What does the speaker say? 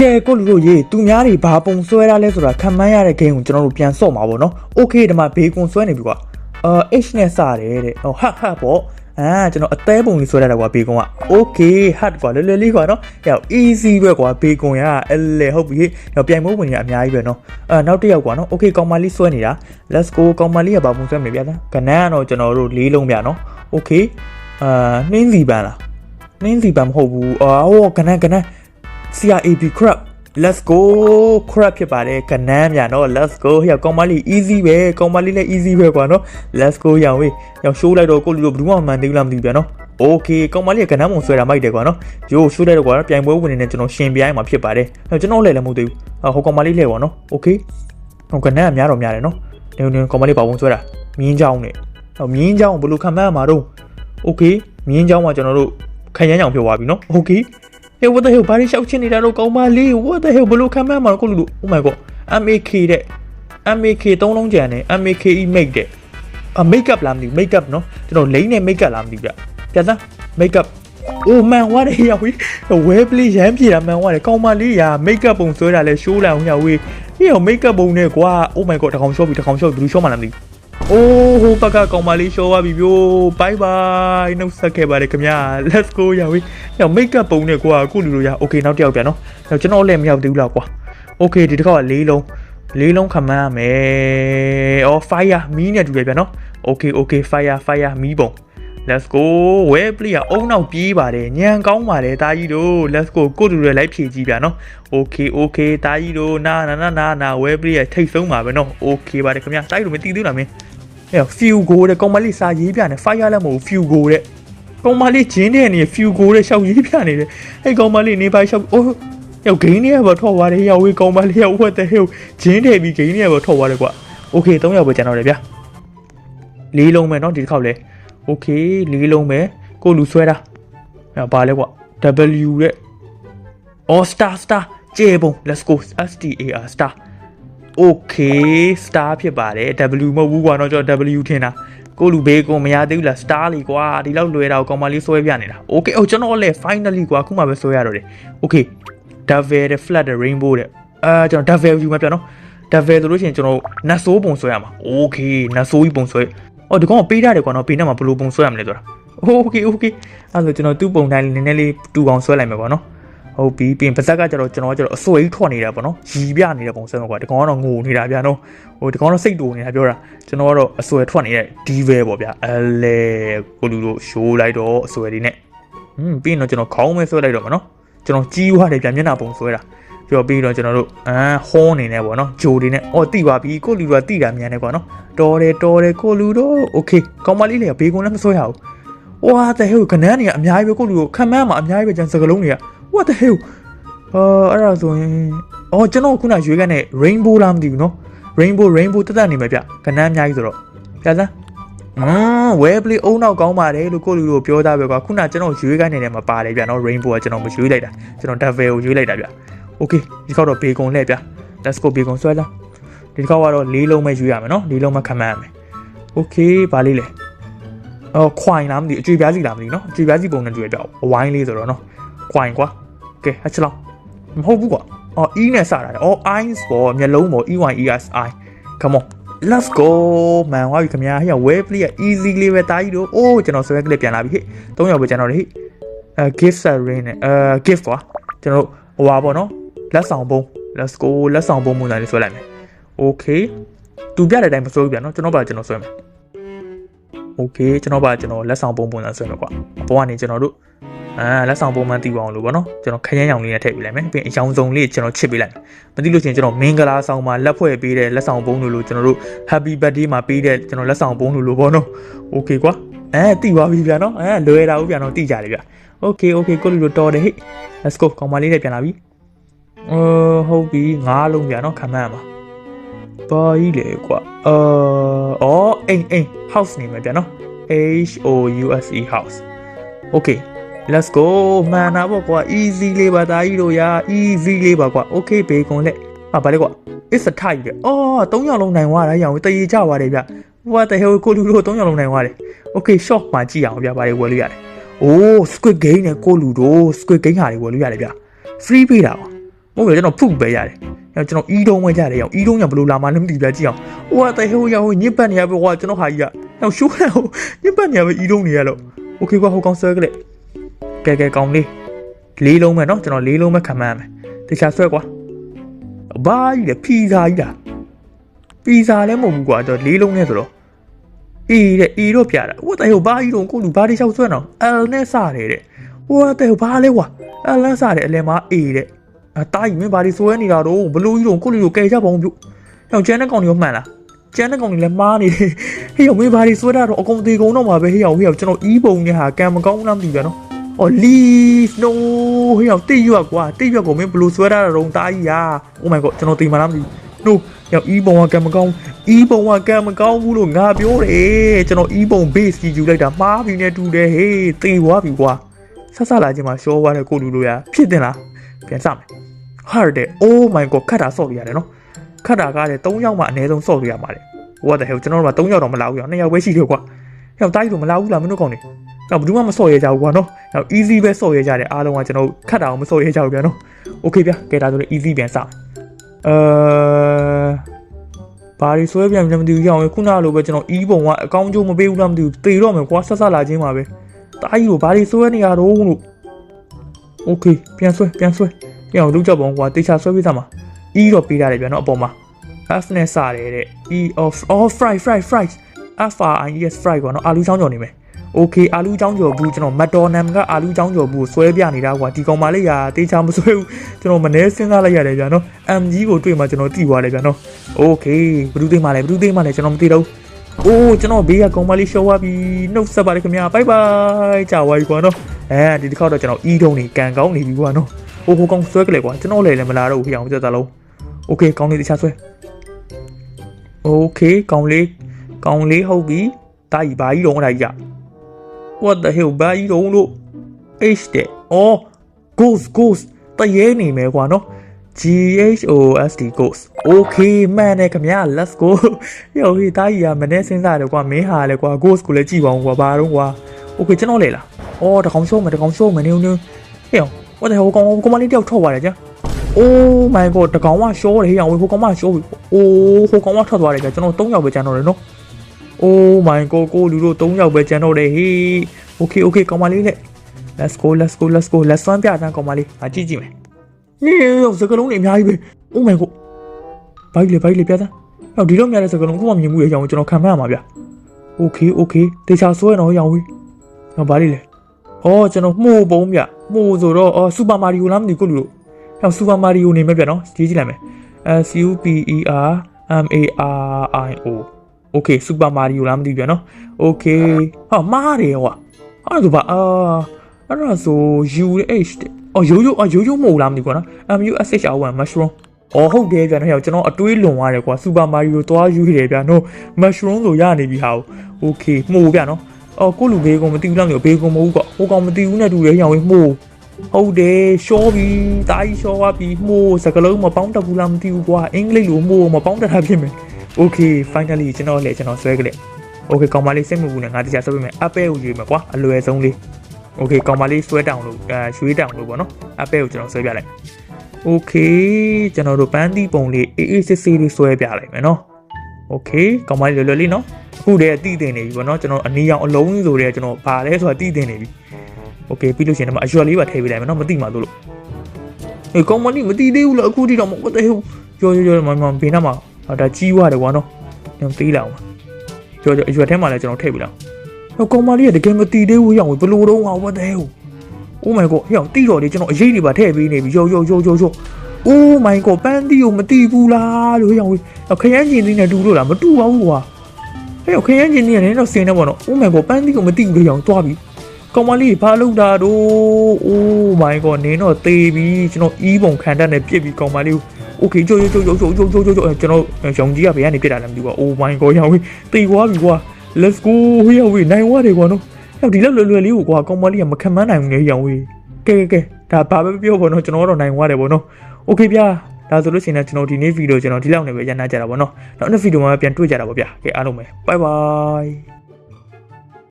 ကဲကိုလူတို့ရေသူများတွေဘာပုံဆွဲရလဲဆိုတာခံမှန်းရတဲ့ game ကိုကျွန်တော်တို့ပြန်ဆော့မှာပေါ့နော်။ Okay ဒီမှာဘေကွန်ဆွဲနေပြီကွာ။အာ H နဲ့စတယ်တဲ့။ဟိုဟတ်ဟတ်ပေါ့။အာကျွန်တော်အသေးပုံလေးဆွဲရတာကွာဘေကွန်က။ Okay ဟတ်ကွာလွယ်လွယ်လေးကွာနော်။ဟဲ့ easy ပဲကွာဘေကွန်ရ။အဲ့လေဟုတ်ပြီ။ဟိုပြိုင်မိုးဝင်နေအများကြီးပဲနော်။အာနောက်တစ်ယောက်ကွာနော်။ Okay ကောင်မလေးဆွဲနေတာ။ Let's go ကောင်မလေးကဘာပုံဆွဲမလဲဗျာ။ကနန်းကတော့ကျွန်တော်တို့လေးလုံးဗျာနော်။ Okay အာနှင်းစီပန်းလား။နှင်းစီပန်းမဟုတ်ဘူး။အာဟိုကနန်းကနန်း CRAP crab let's go crab ဖြစ်ပါတယ်ကနန်းမြန်တော့ let's go ဟဲ့ကောင်မလေး easy ပဲကောင်မလေးလည်း easy ပဲကွာနော် let's go ရောင်ဝေးရောင် show လိုက်တော့ကိုလူတို့ဘယ်သူမှမမှန်သေးဘူးလားမသိဘူးဗျာနော် okay ကောင်မလေးကကနန်းမုံဆွဲတာမိုက်တယ်ကွာနော်ရိုး show လိုက်တော့ကွာပြိုင်ပွဲဝင်နေတယ်ကျွန်တော်ရှင်ပြိုင်မှာဖြစ်ပါတယ်ဟဲ့ကျွန်တော်လည်းလည်းမဟုတ်သေးဘူးဟိုကောင်မလေးလည်းကွာနော် okay ဟိုကနန်းကများတော့များတယ်နော်နေနေကောင်မလေးပါဝင်ဆွဲတာမြင်းချောင်းနဲ့ဟိုမြင်းချောင်းဘယ်လိုခံမှန်းရမှာတော့ okay မြင်းချောင်းမှာကျွန်တော်တို့ခရမ်းကြောင်ဖြစ်သွားပြီနော် okay Hey what the hell ဘာလို့ရှောက်ချင်နေတာတော့ကောင်းပါလေ what the hell ဘလို့ခံမှန်းမှာကိုလူလူ Oh my god MAK တဲ့ MAK သုံးလုံးကြံတယ် MAKE make တဲ့အ makeup လားမသိဘူး makeup နော်ကျွန်တော်လိမ့်နဲ့ makeup လားမသိဘူးဗျပြန်စမ်း makeup အိုးမန်ဝါတယ်ရောက်ပြီဝဲပလေးရမ်းပြေတာမန်ဝါတယ်ကောင်းမလေးရာ makeup ပုံဆွဲတာလဲ show လာအောင်ရောက်ဝေးဟေ့ makeup ပုံနဲ့ကွာ Oh my god တကောင်ရှော့ပြီတကောင်ရှော့ဘယ်လိုရှော့မှလားမသိဘူး အိုးဟိုဘက်ကကောင်မလေးရှော့သွားပြီပြို bye bye နှုတ်ဆက်ခဲ့ပါတယ်ခင်ဗျာ let's go ရောက်ပြီဟေ့ makeup ပုံနဲ့ကွာအခုလူလိုရ okay နောက်တစ်ယောက်ပြန်နော်ကျွန်တော်လည်းမရောက်သေးဘူးလားကွာ okay ဒီတစ်ခါကလေးလုံးလေးလုံးခမန်းရမယ်အော် fire မီးနဲ့တူတယ်ဗျာနော် okay okay fire fire မီးပုံ let's go ဝဲပလီကအုံနောက်ပြေးပါတယ်ညံကောင်းပါတယ်တာကြီးတို့ let's go ကိုတူတွေလိုက်ဖြည့်ကြည့်ဗျာနော် okay okay တာကြီးတို့နာနာနာနာနာဝဲပလီကထိတ်ဆုံးပါပဲနော် okay ပါတယ်ခင်ဗျာတာကြီးတို့မသိသေးလားမင်း ဟဲ့ fuel go တဲ့ကောင်မလေးစာရေးပြနေ fire လည်းမဟုတ် fuel go တဲ့ကောင်မလေးဂျင်းတဲ့နေ fuel go တဲ့ရှောက်ရေးပြနေတယ်အဲ့ကောင်မလေးနေပါရှောက်အိုးရောက်ဂိမ်းတွေကပဲထောက်သွားတယ်ရောက်ဝေးကောင်မလေးရောက်ဝတ်တဲ့ဟဲ့ဂျင်းတယ်ပြီးဂိမ်းတွေကပဲထောက်သွားတယ်ကွာ okay 3ယောက်ပဲကျန်တော့တယ်ဗျာလေးလုံးပဲเนาะဒီတစ်ခေါက်လဲ okay လေးလုံးပဲကိုလူဆွဲတာအဲဘာလဲကွာ W တဲ့ all star star ကျေပုံ let's go S T A R star okay star ဖြစ်ပါတယ် w မဟုတ်ဘူးကွာတော့ကျွန်တော် w ထင်တာကိုလူဘေးကိုမရသေးဘူးလား star လေကွာဒီလောက်လွယ်တာကိုကောင်မလေးဆွဲပြနေတာ okay အော်ကျွန်တော်လည်း finally ကွာခုမှပဲဆွဲရတော့တယ် okay devil the flood the rainbow တဲ့အာကျွန်တော် devil view မှာပြန်နော် devil ဆိုလို့ရှိရင်ကျွန်တော်နတ်ဆိုးပုံဆွဲရမှာ okay နတ်ဆိုးကြီးပုံဆွဲအော်ဒီကောင်ပေးထားတယ်ကွာနော်ပေးနေမှာဘယ်လိုပုံဆွဲရမလဲဆိုတာ okay okay အဲ့ဒါဆိုကျွန်တော်သူ့ပုံတိုင်းနည်းနည်းလေးတူအောင်ဆွဲလိုက်မယ်ကွာနော် ဟုတ်ပြီပြင်ပါဇက်ကကျတော့ကျွန်တော်ကကျတော့အစွဲကြီးထွက်နေတာပေါ့နော်ရီပြနေတဲ့ပုံစံပေါ့ကွာဒီကောင်ကတော့ငိုနေတာဗျာနော်ဟိုဒီကောင်ကတော့စိတ်တူနေတာပြောတာကျွန်တော်ကတော့အစွဲထွက်နေတဲ့ဒီဗဲပေါ့ဗျာအဲလေကိုလူတို့ရှိုးလိုက်တော့အစွဲလေးနဲ့ဟွန်းပြီးရင်တော့ကျွန်တော်ခေါင်းမဲဆွဲလိုက်တော့မှာနော်ကျွန်တော်ကြီးွားတယ်ဗျာမျက်နှာပုံဆွဲတာပြောပြီးတော့ကျွန်တော်တို့အမ်ဟောနေနေပေါ့နော်ဂျိုတွေနဲ့အော်တိပါပြီကိုလူတို့ကတိတာမြန်နေကွာနော်တော်တယ်တော်တယ်ကိုလူတို့โอเคကောင်မလေးလေးကဘေးကုန်းလည်းမဆွဲရဘူး what the hell ကနန်းနေကအများကြီးပဲကိုလူတို့ခံမန်းမှာအများကြီးပဲကျန်စကလုံးတွေက what the hell အာအဲ့ဒါဆိုရင်အော်ကျွန်တော်ခုနရွေးခဲ့တဲ့ rainbow လားမသိဘူးနော် rainbow rainbow တက်တက်နေမှာဗျကနန်းအများကြီးဆိုတော့ပြစမ်းအမ်ဝဲပလီအုံနောက်ကောင်းပါတယ်လို့ကိုလူတို့ပြောသားပဲကွာခုနကျွန်တော်ရွေးခိုင်းနေတယ်မှာပါတယ်ဗျနော် rainbow ကကျွန်တော်မရွေးလိုက်တာကျွန်တော် devil ကိုရွေးလိုက်တာဗျ okay ဒီခေါက်တော့ဘေကွန်လှည့်ဗျ let's go ဘေကွန်ဆွဲလာဒီခေါက်ကတော့လေးလုံးပဲရွေးရမယ်နော်လေးလုံးမှခံမှန်းရမယ် okay ဘာလေးလဲအော်ခွိုင်လားမသိအကျွေပြားစီလားမသိနော်အကျွေပြားစီပုံနဲ့တွေ့ရပြအဝိုင်းလေးဆိုတော့နော် ခွိုင်ကွာကဲအချက်လောက်မဟုတ်ဘူးကွာအော် e နဲ့စတာတယ်အော် eyes ပေါ်မျက်လုံးပေါ် e y e s i come on let's go မန်ဝါပြီခင်ဗျာဟဲ့ web play က easy လေးပဲတားကြီးတို့အိုးကျွန်တော်ဆွဲကလေးပြန်လာပြီဟဲ့၃ယောက်ပဲကျွန်တော်လေဟဲ့အဲ gift ring နဲ့အဲ gift ကွာကျွန်တော်ဟိုပါပေါ့နော်လက်ဆောင်ပုံ let's go လက်ဆောင်ပုံပုံစံလေးဆွဲလိုက်မယ် okay သူပြတဲ့အတိုင်းမဆွဲဘူးဗျာနော်ကျွန်တော်ပါကျွန်တော်ဆွဲမယ် okay ကျွန်တော်ပါကျွန်တော်လက်ဆောင်ပုံပုံစံဆွဲမယ်ကွာအပေါ်ကနေကျွန်တော်တို့ အာလက်ဆောင်ပုံမှန်တီးပါအောင်လို့ပေါ့နော်ကျွန်တော်ခရမ်းရောင်လေးနဲ့ထည့်ပေးလိုက်မယ်ပြီးရင်အယောင်စုံလေးကျွန်တော်ချစ်ပေးလိုက်မယ်မသိလို့ရှိရင်ကျွန်တော်မင်္ဂလာဆောင်မှာလက်ဖွဲ့ပေးတဲ့လက်ဆောင်ပုံလို့လို့ကျွန်တော်တို့ happy birthday မှာပေးတဲ့ကျွန်တော်လက်ဆောင်ပုံလို့လို့ပေါ့နော် okay ကွာအဲတီးပါပြီဗျာနော်အဲလွယ်တာဦးဗျာနော်တီးကြတယ်ဗျာ okay okay ကိုလူတို့တော်တယ်ဟိ let's go ကောင်မလေးနဲ့ပြန်လာပြီအော်ဟုတ်ပြီငါးလုံးဗျာနော်ခံမှန်းရမှာဘာကြီးလဲကွာအာအော်အိမ်အိမ် house နေမှာဗျာနော် H O U S E house okay let's go မှန်တာပေါ့ကွာ easy လေးပါတာကြီးတို့ရာ easy လေးပါကွာ okay ဘေကွန်လက်အာဗါလေကွာ it's a tie လေအော်၃ယောက်လုံးနိုင်ွားတာရအောင်တရေကြွားတယ်ဗျ what the hell ကိုလူတို့၃ယောက်လုံးနိုင်ွားတယ် okay short မှာကြည့်အောင်ဗျဗါလေဝယ်လို့ရတယ်အိုး squid game နဲ့ကိုလူတို့ squid game ဟာတွေဝယ်လို့ရတယ်ဗျ free ပေးတာပါဟုတ်ပြီကျွန်တော်ဖုတ်ပဲရတယ်။အဲကျွန်တော်အီးတုံးပဲကြရတယ်ရောအီးတုံးကဘလို့လာမှလည်းမသိဘူးကြည့်အောင်။ဟိုကတဟိုရောညစ်ပတ်နေရပဲကွာကျွန်တော်ဟာကြီးက။အဲရှိုးကဟိုညစ်ပတ်နေရပဲအီးတုံးနေရလို့။ Okay ကွာဟိုကောင်ဆွဲကလေး ကဲကဲကောင်လေးလေးလုံးပဲเนาะကျွန်တော်လေးလုံးပဲခံမှန်းရမယ်တခြားဆွဲကွာဘာကြီးလဲဖီဇာကြီးလားဖီဇာလည်းမဟုတ်ဘူးကွာတော့လေးလုံးနဲ့ဆိုတော့အေးတဲ့အေးတော့ပြတာဟိုတဲ့ဟိုဘာကြီးတော့ကိုလူဘာတွေလျှောက်ဆွဲတော့အယ်နဲ့စတယ်တဲ့ဟိုတဲ့ဟိုဘာလဲကွာအယ်နဲ့စတယ်အလယ်မှာအေးတဲ့အတားကြီးမင်းဘာတွေဆွဲနေတာတော့ဘလို့ကြီးတော့ကိုလူလိုကဲကြပါအောင်ပြုဟောကျန်တဲ့ကောင်တွေရောမှန်လားကျန်တဲ့ကောင်တွေလည်းမားနေတယ်ဟေးဟောမင်းဘာတွေဆွဲတာတော့အကုန်သေးကုန်တော့မှာပဲဟေးဟောဟေးဟောကျွန်တော်အီးပုံနဲ့ဟာကံမကောင်းလားမသိဘူးနော် အော် leave no ဟေးဟောတိတ်ရွက်ကွာတိတ်ရွက်ကိုမင်းဘလို့ဆွဲတာတော့တားကြီးဟာ oh my god ကျွန်တော်သိမှလားမသိဘူး no ယောအီးပုံကကံမကောင်းအီးပုံကကံမကောင်းဘူးလို့ငါပြောတယ်ကျွန်တော်အီးပုံ base ကြီးယူလိုက်တာမှားပြီနဲ့တူတယ်ဟေးသေသွားပြီကွာဆက်ဆက်လာခြင်းမှာရှောသွားတဲ့ကိုလူလိုရဖြစ်တင်လားပြန်စမယ် hard တဲ့ oh my god ခတ်တာဆော့ပြရတယ်နော်ခတ်တာကားတဲ့3ယောက်မှအနည်းဆုံးဆော့ပြရမှာလေ what the hell ကျွန်တော်တို့က3ယောက်တော့မလာဘူးရော2ယောက်ပဲရှိတယ်ကွာယောက်တိုင်းတော့မလာဘူးလားမင်းတို့ကောင်နေ တော့ဘယ်သူမှမဆော့ရကြဘူးကွာနော်ယောက် easy ပဲဆော့ရကြတယ်အားလုံးကကျွန်တော်ခတ်တာအောင်မဆော့ရကြဘူးဗျာနော် okay ဗျာကဲဒါဆိုရင် easy ပြန်စအဲဘာတွေဆွဲပြန်လည်းမသိဘူးကြောင်ခုနလိုပဲကျွန်တော် e ပုံကအကောင်းကျိုးမပေးဘူးလားမသိဘူးတေတော့မယ်ကွာဆက်ဆက်လာခြင်းပါပဲတားကြီးတို့ဘာတွေဆွဲနေရတော့လို့ okay ပြန်ဆွဲပြန်ဆွဲပြန်အောင်လုပ်ကြပါဦးကွာတေချာဆွဲပြသမှာ e တော့ပေးရတယ်ဗျာနော်အပေါ်မှာ f နဲ့စတယ်တဲ့ e of oh fry fry fry f r i e s fry ကွာနော်အာလူချောင်းကြော်နေမယ် okay အာလူချောင်းကြော်ဘူးကျွန်တော်မက်တော်နမ်ကအာလူချောင်းကြော်ဘူးဆွဲပြနေတာကွာဒီကောင်မလေးရာတေချာမဆွဲဘူးကျွန်တော်မနေစဉ်းစားလိုက်ရတယ်ဗျာနော် m ကြီးကိုတွေ့မှကျွန်တော်သိသွားတယ်ဗျာနော် okay ဘယ်သူသိမှလဲဘယ်သူသိမှလဲကျွန်တော်မသိတော့ဘူးအိုးကျွန်တော်ဘေးကကောင်မလေးရှော့သွားပြီနှုတ်ဆက်ပါတယ်ခင်ဗျာဘိုင်ဘိုင်ကြာသွားပြီကွာနော်အဲဒီတစ်ခေါက်တော့ကျွန်တော်အီးထုံးနေကန်ကောင်းနေပြီကွာနော်ဟိုဟိုကောင်ဆွဲကြလေကွာကျွန်တော်လည်းလည်းမလာတော့ဘူးဖြစ်အောင်ပြတ်သားလုံး okay ကောင်းလေးတခြားဆွဲ okay ကောင်းလေးကောင်းလေးဟုတ်ပြီတာကြီးဘာကြီးတော့အဲ့ဒါကြီးက what the hell ဘာကြီးတော့လို့ h တဲ့အော် ghost ghost တရေနေမယ်ကွာနော် G H O S T ghost okay မှန်တယ်ခင်ဗျာ let's go ယောဟေးတာကြီးကမနေ့စဉ်းစားတယ်ကွာမင်းဟာလေကွာ ghost ကိုလည်းကြည့်ပါအောင်ကွာဘာတော့ကွာ okay ကျွန်တော်လေလားအော်တကောင်ရှုံးမယ်တကောင်ရှုံးမယ်နေနေဟေး what the hell ကောင်ကောင်မလေးတယောက်ထွက်သွားတယ်ကြာ oh my god တကောင်ကရှောတယ်ဟေးအောင်ဟိုကောင်ကရှောပြီ oh ဟိုကောင်ကထွက်သွားတယ်ကြာကျွန်တော်၃ယောက်ပဲကျန်တော့တယ်နော် oh my god ကိုလူတို့၃ယောက်ပဲကျန်တော့တယ်ဟေး okay okay ကောင်မလေးနဲ့ let's go let's go let's go let's run ပြတာကောင်မလေးအကြည့်ကြည့်မယ်ဟေးရောက်စကလုံးတွေအများကြီးပဲ oh my god ဘိုက်လေဘိုက်လေပြတာဟောဒီတော့များတဲ့စကလုံးခုမှမြင်မှုရအောင်ကျွန်တော်ခံမှန်းရမှာဗျ okay okay တေချာဆွဲတော့ရောင်ဝေးဟောဘာလေးလဲအော်ကျွန်တော်မှုပုံးဗျမှုဆိုတော့အော်စူပါမာရီယိုလားမသိဘူးကိုလူတို့ဟောစူပါမာရီယိုနေမဲ့ဗျနော်ကြည့်ကြည့်လိုက်မယ် S U P E R M A R I O okay စူပါမာရီယိုလားမသိဘူးဗျနော် okay ဟာမားတယ်ဟောအဲ့ဒါဆိုပါအာအဲ့ဒါဆို U နဲ့ H တဲ့အော်ရိုးရိုးအော်ရိုးရိုးမဟုတ်လားမသိဘူးကွာနော် M U S H R 1 mushroom အော်ဟုတ်တယ်ဗျာနော်ဟဲ့ကျွန်တော်အတွေးလွန်သွားတယ်ကွာစူပါမာရီယိုသွားယူရတယ်ဗျာနော် mushroom ဆိုရနေပြီဟာโอเคမှုဗျာနော်အော်ကိုလူဘေးကောင်မသိဘူးလားမျိုးဘေးကောင်မဟုတ်ကွာဟိုကောင်မသိဘူးနဲ့တူတယ်ဟောင်ဝေးမှုဟုတ်တယ်ရှောပြီတာကြီးရှောသွားပြီမှုစကလုံးမပေါင်းတတ်ဘူးလားမသိဘူးကွာအင်္ဂလိပ်လိုမှုမပေါင်းတတ်တာဖြစ်မယ် โอเค finally ကျွန်တော်လည်းကျွန်တော်ဆွဲကြလေโอเคကောင်မလေးစိတ်မပူနဲ့ငါတရားဆွဲပေးမယ်အပဲကိုရွေးမယ်ကွာအလွယ်ဆုံးလေးโอเคကောင်မလေးဆွဲတောင်လို့အဲရွှေတောင်လို့ပေါ့နော်အပဲကိုကျွန်တော်ဆွဲပြလိုက် โอเคကျွန်တော်တို့ပန်းသီးပုံလေးအေးအေးဆေးဆေးလေးဆွဲပြလိုက်မယ်နော်โอเคကောင်မလေးလွယ်လွယ်လေးနော်အခုတည်းအတိတင်နေပြီပေါ့နော်ကျွန်တော်အနီရောင်အလုံးကြီးဆိုတည်းကျွန်တော်ဗာလဲဆိုတာတိတင်နေပြီโอเคပြီးလို့ရှိရင်တော့အရွက်လေးပါထည့်ပေးလိုက်မယ်နော်မသိမှတို့လို့အေးကောင်မလေးမသိသေးဘူးလားအခုထိတော့မဟုတ်သေးဘူးကြောကြောကြောမမဘေးနားမှာ ဒါကြီးွားတယ်ကွာနော်ညောင်သေးလာအောင်ကြောကြောအရွက်ထဲမှာလည်းကျွန်တော်ထည့်ပေးလိုက်ဟိုကောင်မလေးကတကယ်မသိသေးဘူးရောင်ဘယ်လိုတော့ဟာဝတ်တယ် Oh my god ဟဲ့တိတော့လေကျွန်တော်အရေးတွေပါထည့်ပေးနေပြီယောယောယောယောယော Oh my god ပန်းတီကိုမတီးဘူးလားလို့ရောင်ဝေးခရမ်းကျင်သေးနဲ့တူလို့လားမတူပါဘူးကွာဟဲ့ခရမ်းကျင်သေးနဲ့တော့စင်နေပေါ့နော် Oh my god ပန်းတီကိုမတီးဘူးလို့ရောင်သွားပြီကောင်မလေးဘာလုပ်တာတော့ Oh my god နင်းတော့သေးပြီကျွန်တော်အီးပုံခံတတ်နဲ့ပြစ်ပြီးကောင်မလေးကို Okay ကြိုကြိုကြိုကြိုကြိုကြိုကြိုကြိုကျွန်တော်ရောင်ကြီးကဘယ်ကနေပြစ်တာလဲမသိဘူးကွာ Oh my god ရောင်ဝေးတေသွားပြီကွာ Let's go ဟေးရောင်ဝေးနိုင်သွားတယ်ကွာနော်ဟဲ့ဒီလောက်လွယ်လွယ်လေးကိုကွာကောင်မလေးကမခံမနိုင်ဘူးလေရောင်ဝေး ကဲကဲကဲဒါဘာပဲပြောပေါ့နော်ကျွန်တော်ကတော့နိုင်သွားတယ်ပေါ့နော်โอเคဗျာဒါဆိုလို့ရှိရင်ကျွန်တော်ဒီနေ့ဗီဒီယိုကျွန်တော်ဒီလောက်နေပဲရန်နာကြတာပေါ့နော်နောက်နေ့ဗီဒီယိုမှာပြန်တွေ့ကြတာပေါ့ဗျာကဲအားလုံးပဲ bye bye